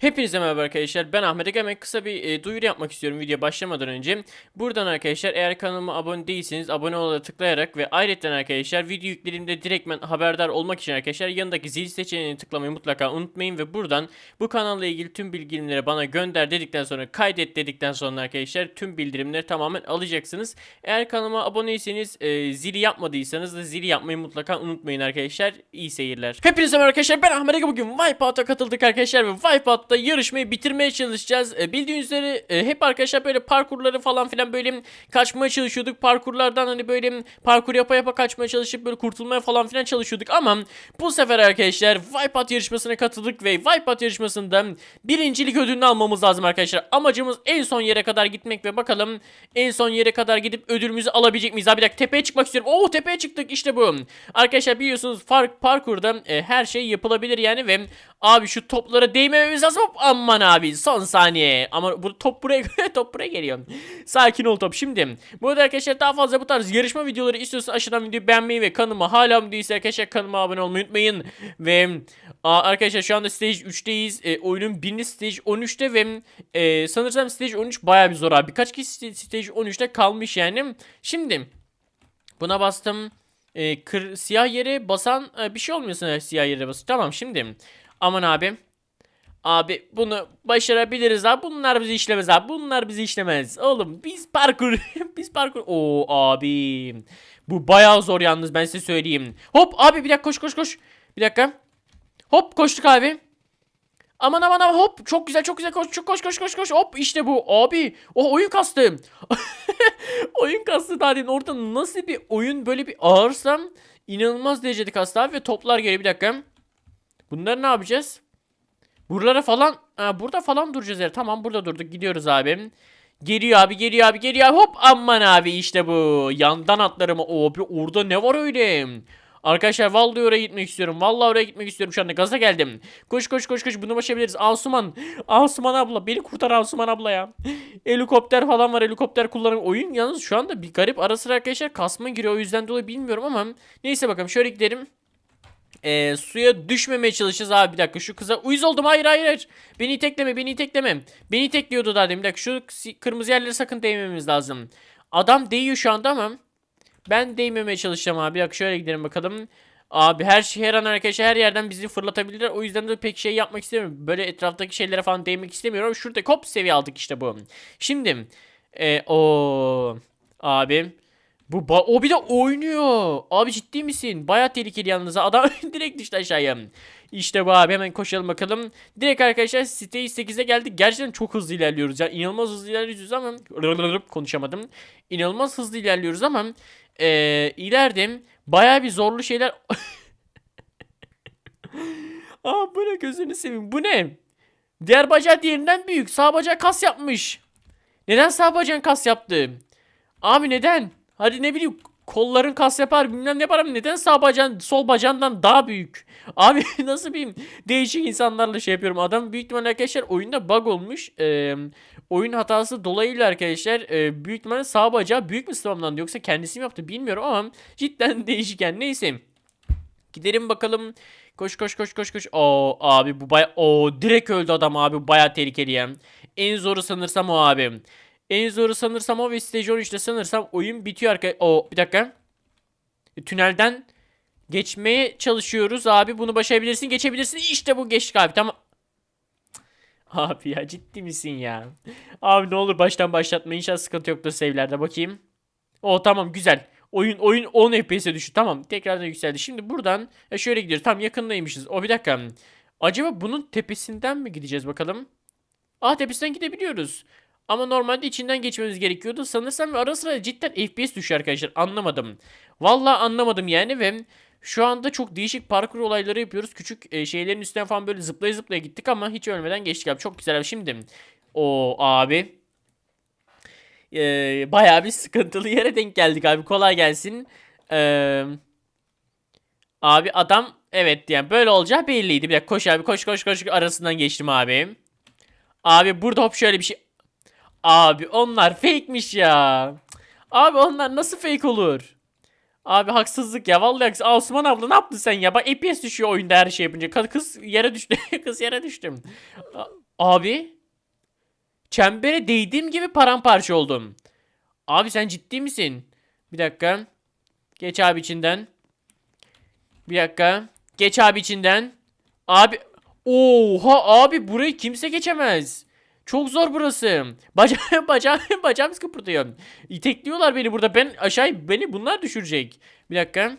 Hepinize merhaba arkadaşlar. Ben Ahmet Egemen. Kısa bir e, duyuru yapmak istiyorum video başlamadan önce. Buradan arkadaşlar eğer kanalıma abone değilseniz abone olana tıklayarak ve ayrıca arkadaşlar video yüklediğimde direktmen haberdar olmak için arkadaşlar yanındaki zil seçeneğini tıklamayı mutlaka unutmayın ve buradan bu kanalla ilgili tüm bildirimleri bana gönder dedikten sonra kaydet dedikten sonra arkadaşlar tüm bildirimleri tamamen alacaksınız. Eğer kanalıma aboneyseniz e, zili yapmadıysanız da zili yapmayı mutlaka unutmayın arkadaşlar. İyi seyirler. Hepinize merhaba arkadaşlar. Ben Ahmet Ege. Bugün Wipeout'a katıldık arkadaşlar ve Wipeout'ta yarışmayı bitirmeye çalışacağız. E, bildiğiniz üzere e, hep arkadaşlar böyle parkurları falan filan böyle kaçmaya çalışıyorduk. Parkurlardan hani böyle parkur yapa yapa kaçmaya çalışıp böyle kurtulmaya falan filan çalışıyorduk ama bu sefer arkadaşlar Wipeout yarışmasına katıldık ve Wipeout yarışmasında birincilik ödülünü almamız lazım arkadaşlar. Amacımız en son yere kadar gitmek ve bakalım en son yere kadar gidip ödülümüzü alabilecek miyiz? Abi bir dakika tepeye çıkmak istiyorum. Oo tepeye çıktık işte bu. Arkadaşlar biliyorsunuz fark parkurda e, her şey yapılabilir yani ve abi şu toplara değmememiz lazım. Hop, aman abi son saniye. Ama bu top buraya top buraya geliyor. Sakin ol top. Şimdi bu arada arkadaşlar daha fazla bu tarz yarışma videoları istiyorsanız aşağıdan videoyu beğenmeyi ve kanalıma hala mı değilse arkadaşlar kanalıma abone olmayı unutmayın. Ve aa, arkadaşlar şu anda stage 3'teyiz. E, oyunun birinci stage 13'te ve e, sanırsam stage 13 baya bir zor abi. Birkaç kişi st- stage 13'te kalmış yani. Şimdi buna bastım. E, kır, siyah yere basan e, bir şey olmuyorsun siyah yere basın. Tamam şimdi. Aman abi. Abi bunu başarabiliriz abi. Bunlar bizi işlemez abi. Bunlar bizi işlemez. Oğlum biz parkur. biz parkur. Oo abi. Bu bayağı zor yalnız ben size söyleyeyim. Hop abi bir dakika koş koş koş. Bir dakika. Hop koştuk abi. Aman aman aman hop çok güzel çok güzel koş koş koş koş koş koş hop işte bu abi o oyun kastı oyun kastı demin orada nasıl bir oyun böyle bir ağırsam inanılmaz derecede kastı abi ve toplar geliyor bir dakika bunları ne yapacağız buralara falan ha, burada falan duracağız yani tamam burada durduk gidiyoruz abi Geliyor abi geliyor abi geliyor abi hop aman abi işte bu yandan atlarım abi orada ne var öyle Arkadaşlar vallahi oraya gitmek istiyorum. Vallahi oraya gitmek istiyorum şu anda. Gaza geldim. Koş koş koş koş bunu başarabiliriz. Asuman. Asuman abla. Beni kurtar Asuman abla ya. Helikopter falan var. Helikopter kullanım. Oyun yalnız şu anda bir garip ara sıra arkadaşlar kasma giriyor. O yüzden dolayı bilmiyorum ama. Neyse bakalım şöyle gidelim. Ee, suya düşmemeye çalışacağız abi bir dakika şu kıza uyuz oldum hayır hayır hayır beni itekleme beni itekleme beni itekliyordu daha demin bir dakika şu kırmızı yerlere sakın değmememiz lazım adam değiyor şu anda ama ben değmemeye çalışacağım abi. Bak şöyle gidelim bakalım. Abi her şey her an arkadaşlar her yerden bizi fırlatabilirler. O yüzden de pek şey yapmak istemiyorum. Böyle etraftaki şeylere falan değmek istemiyorum. Şurada hop seviye aldık işte bu. Şimdi e, o abi bu o bir de oynuyor. Abi ciddi misin? Baya tehlikeli yalnız. Adam direkt düştü aşağıya. İşte bu abi hemen koşalım bakalım. Direkt arkadaşlar stage 8'e geldik. Gerçekten çok hızlı ilerliyoruz. Yani inanılmaz hızlı ilerliyoruz ama konuşamadım. İnanılmaz hızlı ilerliyoruz ama ee, ileride baya bir zorlu şeyler Aa bu ne gözünü seveyim. Bu ne? Diğer bacağı diğerinden büyük. Sağ bacağı kas yapmış. Neden sağ bacağın kas yaptı? Abi neden? Hadi ne bileyim kolların kas yapar bilmem ne yapar ama neden sağ bacağın sol bacağından daha büyük? Abi nasıl bir değişik insanlarla şey yapıyorum. Adam büyük ihtimalle arkadaşlar oyunda bug olmuş. Ee, oyun hatası dolayıyla arkadaşlar e, büyük ihtimalle sağ bacağı büyük mü spamlandı yoksa kendisi mi yaptı bilmiyorum ama cidden değişik yani neyse. Gidelim bakalım. Koş koş koş koş koş. Oo abi bu baya o direkt öldü adam abi baya tehlikeli ya. En zoru sanırsam o abi. En zoru sanırsam o ve stage 13'te sanırsam oyun bitiyor arka. O bir dakika. E, Tünelden geçmeye çalışıyoruz abi. Bunu başarabilirsin, geçebilirsin. İşte bu geçtik abi. Tamam. Abi ya ciddi misin ya? Abi ne olur baştan başlatma. İnşallah sıkıntı yoktur save'lerde bakayım. O tamam güzel. Oyun oyun 10 FPS'e düştü. Tamam tekrardan yükseldi. Şimdi buradan e, şöyle gidiyoruz. Tam yakındaymışız. O bir dakika. Acaba bunun tepesinden mi gideceğiz bakalım? Aa tepesinden gidebiliyoruz. Ama normalde içinden geçmemiz gerekiyordu. Sanırsam ara sıra cidden FPS düşüyor arkadaşlar. Anlamadım. Vallahi anlamadım yani ve şu anda çok değişik parkur olayları yapıyoruz. Küçük e, şeylerin üstünden falan böyle zıplaya zıplaya gittik ama hiç ölmeden geçtik abi. Çok güzel abi. Şimdi o abi e, bayağı bir sıkıntılı yere denk geldik abi. Kolay gelsin. Eee Abi adam evet yani böyle olacağı belliydi. Bir dakika koş abi koş koş koş arasından geçtim abi. Abi burada hop şöyle bir şey. Abi onlar fake'miş ya. Abi onlar nasıl fake olur? Abi haksızlık ya vallahi haksız. Asuman abla ne yaptın sen ya? Bak FPS düşüyor oyunda her şey yapınca. Kız, yere düştü. kız yere düştüm. Abi. Çembere değdiğim gibi paramparça oldum. Abi sen ciddi misin? Bir dakika. Geç abi içinden. Bir dakika. Geç abi içinden. Abi. Oha abi burayı kimse geçemez. Çok zor burası. Bacağım bacağım bacağım kıpırdıyor. İtekliyorlar beni burada. Ben aşağı beni bunlar düşürecek. Bir dakika.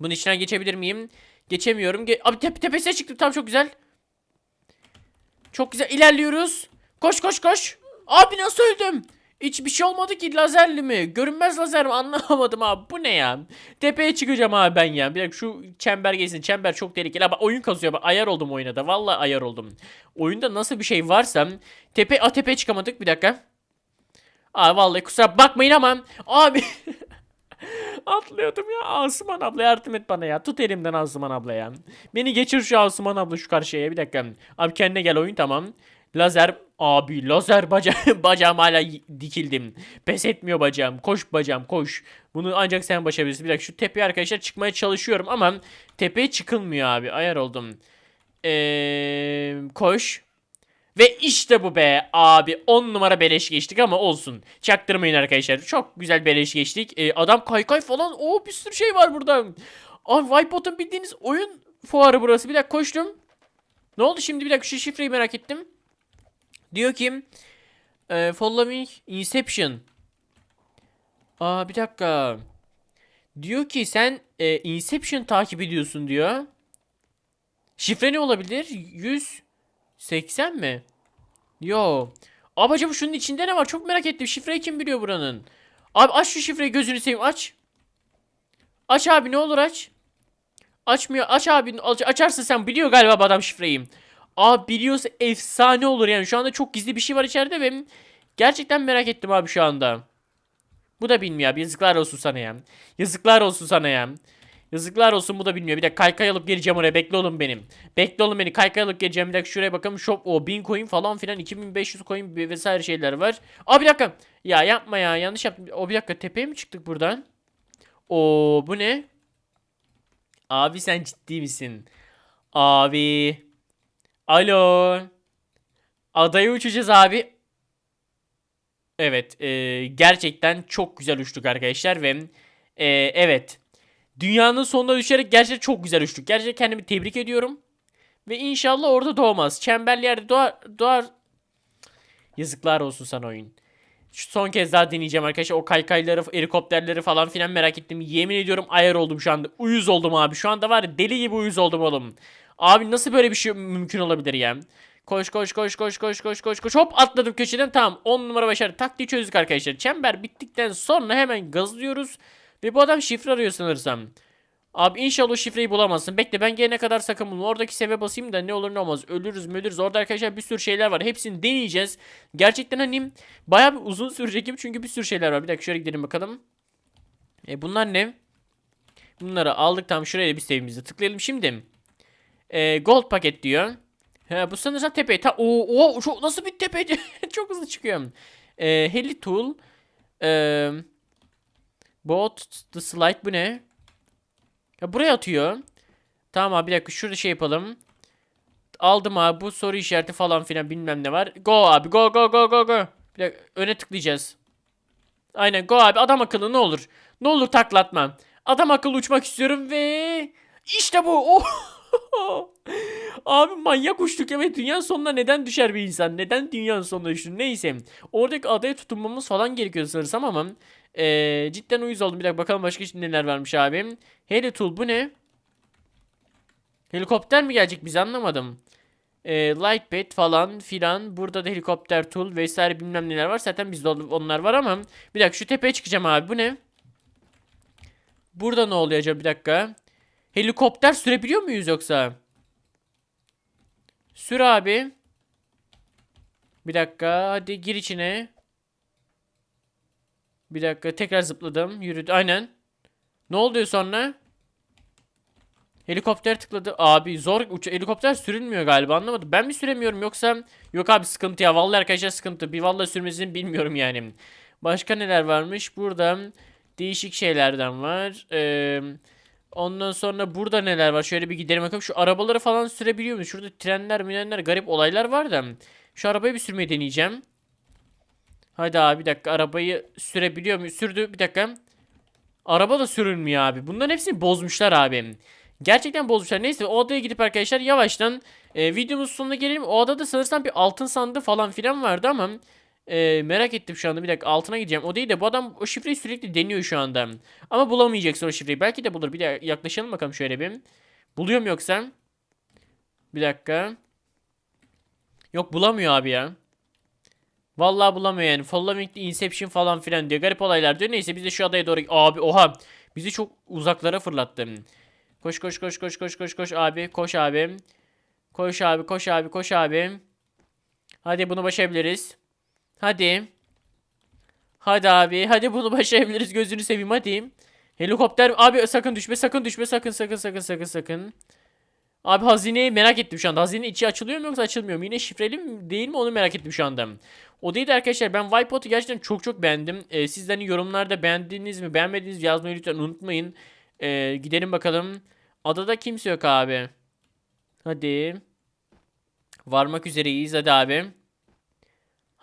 Bunun içinden geçebilir miyim? Geçemiyorum. Ge- abi tepe tepesine çıktım. Tamam çok güzel. Çok güzel ilerliyoruz. Koş koş koş. Abi nasıl öldüm? Hiçbir şey olmadı ki lazerli mi? Görünmez lazer mi? Anlamadım abi. Bu ne ya? Tepeye çıkacağım abi ben ya. Bir dakika şu çember geçsin. Çember çok tehlikeli. Ama oyun kazıyor. Bak ayar oldum oyuna da. Vallahi ayar oldum. Oyunda nasıl bir şey varsa tepe a tepeye çıkamadık. Bir dakika. Aa vallahi kusura bakmayın ama abi Atlıyordum ya. Asuman abla yardım et bana ya. Tut elimden Asuman abla ya. Beni geçir şu Asuman abla şu karşıya. Bir dakika. Abi kendine gel oyun tamam. Lazer abi lazer bacağım bacağım hala dikildim. Pes etmiyor bacağım. Koş bacağım koş. Bunu ancak sen başarabilirsin. Bir dakika şu tepeye arkadaşlar çıkmaya çalışıyorum ama tepeye çıkılmıyor abi. Ayar oldum. Eee koş. Ve işte bu be abi 10 numara beleş geçtik ama olsun. Çaktırmayın arkadaşlar. Çok güzel beleş geçtik. Ee, adam kaykay falan. Oo bir sürü şey var burada. Abi Wipeout'un bildiğiniz oyun fuarı burası. Bir dakika koştum. Ne oldu şimdi bir dakika şu şifreyi merak ettim. Diyor ki e, Following Inception. Aa bir dakika. Diyor ki sen e, Inception takip ediyorsun diyor. Şifre ne olabilir? 100 80 mi? Yo. Abi acaba şunun içinde ne var? Çok merak ettim. Şifreyi kim biliyor buranın? Abi aç şu şifreyi gözünü seveyim aç. Aç abi ne olur aç. Açmıyor. Aç abi. Aç, açarsa sen biliyor galiba adam şifreyi. Abi biliyorsa efsane olur yani. Şu anda çok gizli bir şey var içeride ve gerçekten merak ettim abi şu anda. Bu da bilmiyor abi. Yazıklar olsun sana ya. Yazıklar olsun sana ya. Yazıklar olsun bu da bilmiyor. Bir dakika kaykay alıp geleceğim oraya. Bekle oğlum benim. Bekle oğlum beni. Kaykay alıp geleceğim. Bir dakika şuraya bakalım. Shop o 1000 coin falan filan 2500 coin ve- vesaire şeyler var. Aa bir dakika. Ya yapma ya. Yanlış yaptım. O bir dakika tepeye mi çıktık buradan? O bu ne? Abi sen ciddi misin? Abi. Alo. Adaya uçacağız abi. Evet, e, gerçekten çok güzel uçtuk arkadaşlar ve e, evet. Dünyanın sonuna düşerek gerçekten çok güzel uçtuk. Gerçekten kendimi tebrik ediyorum. Ve inşallah orada doğmaz. Çemberli yerde doğar, doğar. Yazıklar olsun sana oyun. Şu son kez daha deneyeceğim arkadaşlar. O kaykayları, helikopterleri falan filan merak ettim. Yemin ediyorum ayar oldum şu anda. Uyuz oldum abi. Şu anda var ya deli gibi uyuz oldum oğlum. Abi nasıl böyle bir şey mümkün olabilir ya? Koş koş koş koş koş koş koş koş. Hop atladım köşeden. Tamam 10 numara başarı. Taktiği çözdük arkadaşlar. Çember bittikten sonra hemen gazlıyoruz. Ve bu adam şifre arıyor sanırsam. Abi inşallah o şifreyi bulamazsın. Bekle ben gelene kadar sakın bulma. Oradaki seve basayım da ne olur ne olmaz. Ölürüz mü ölürüz. Orada arkadaşlar bir sürü şeyler var. Hepsini deneyeceğiz. Gerçekten hani bayağı bir uzun sürecek çünkü bir sürü şeyler var. Bir dakika şöyle gidelim bakalım. E bunlar ne? Bunları aldık tam şuraya bir sevimizi tıklayalım şimdi. E, gold paket diyor. He, bu sanırsam tepe. Ta o o çok nasıl bir tepe? çok hızlı çıkıyor. E, heli tool. E, bot the slide bu ne? Ya buraya atıyor. Tamam abi bir dakika şurada şey yapalım. Aldım abi bu soru işareti falan filan bilmem ne var. Go abi go go go go go. Bir dakika öne tıklayacağız. Aynen go abi adam akıllı ne olur. Ne olur taklatma. Adam akıllı uçmak istiyorum ve işte bu. Oh! Abi manyak uçtuk evet dünyanın sonuna neden düşer bir insan? Neden dünyanın sonuna düştü? Neyse. Oradaki adaya tutunmamız falan gerekiyor sanırsam ama eee, cidden uyuz oldum. Bir dakika bakalım başka neler varmış abi. Heli tool bu ne? Helikopter mi gelecek biz anlamadım. Eee Lightbait falan filan. Burada da helikopter tool vesaire bilmem neler var. Zaten bizde onlar var ama. Bir dakika şu tepeye çıkacağım abi. Bu ne? Burada ne oluyor acaba bir dakika. Helikopter sürebiliyor muyuz yoksa? Sür abi. Bir dakika. Hadi gir içine. Bir dakika. Tekrar zıpladım. Yürüdü. Aynen. Ne oluyor sonra? Helikopter tıkladı. Abi zor uç helikopter sürülmüyor galiba anlamadım. Ben mi süremiyorum yoksa yok abi sıkıntı ya. Vallahi arkadaşlar sıkıntı. Bir vallahi sürmesini bilmiyorum yani. Başka neler varmış? Burada değişik şeylerden var. Ee, Ondan sonra burada neler var? Şöyle bir gidelim bakalım. Şu arabaları falan sürebiliyor muyuz? Şurada trenler, minenler, garip olaylar var da. Şu arabayı bir sürmeyi deneyeceğim. Hadi abi bir dakika arabayı sürebiliyor muyum? Sürdü bir dakika. Araba da sürülmüyor abi. Bunların hepsini bozmuşlar abi. Gerçekten bozmuşlar. Neyse o odaya gidip arkadaşlar yavaştan e, videomuzun sonuna gelelim. O odada sanırsam bir altın sandığı falan filan vardı ama e, merak ettim şu anda. Bir dakika altına gideceğim. O değil de bu adam o şifreyi sürekli deniyor şu anda. Ama bulamayacaksın o şifreyi. Belki de bulur. Bir de yaklaşalım bakalım şöyle bir. Buluyor mu yoksa? Bir dakika. Yok bulamıyor abi ya. Vallahi bulamıyor yani. Following the Inception falan filan diyor. Garip olaylar diyor. Neyse biz de şu adaya doğru... Abi oha. Bizi çok uzaklara fırlattı. Koş koş koş koş koş koş koş abi. Koş abi. Koş abi koş abi koş abi. Hadi bunu başarabiliriz. Hadi. Hadi abi. Hadi bunu başarabiliriz. Gözünü seveyim hadi. Helikopter. Abi sakın düşme sakın düşme sakın sakın sakın sakın sakın. Abi hazineyi merak ettim şu anda. Hazine içi açılıyor mu yoksa açılmıyor mu? Yine şifreli mi değil mi onu merak ettim şu anda. O değil de arkadaşlar ben Wipeout'u gerçekten çok çok beğendim. Ee, siz hani yorumlarda beğendiniz mi beğenmediniz yazmayı lütfen unutmayın. Ee, gidelim bakalım. Adada kimse yok abi. Hadi. Varmak üzereyiz hadi abi.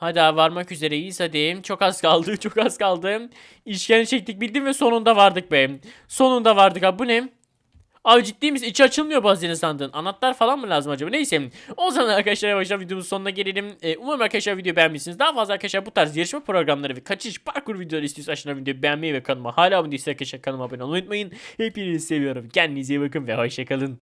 Hadi varmak üzereyiz hadi. Çok az kaldı çok az kaldı. İşkence çektik bildim ve sonunda vardık be. Sonunda vardık abi bu ne? Abi ciddi misin? İçi açılmıyor bazı yeni sandığın. Anahtar falan mı lazım acaba? Neyse. O zaman arkadaşlar yavaştan videomuzun sonuna gelelim. Ee, umarım arkadaşlar videoyu beğenmişsiniz. Daha fazla arkadaşlar bu tarz yarışma programları ve kaçış parkur videoları istiyorsanız aşağıdan videoyu beğenmeyi ve kanalıma hala abone değilseniz arkadaşlar kanalıma abone olmayı unutmayın. Hepinizi seviyorum. Kendinize iyi bakın ve hoşçakalın.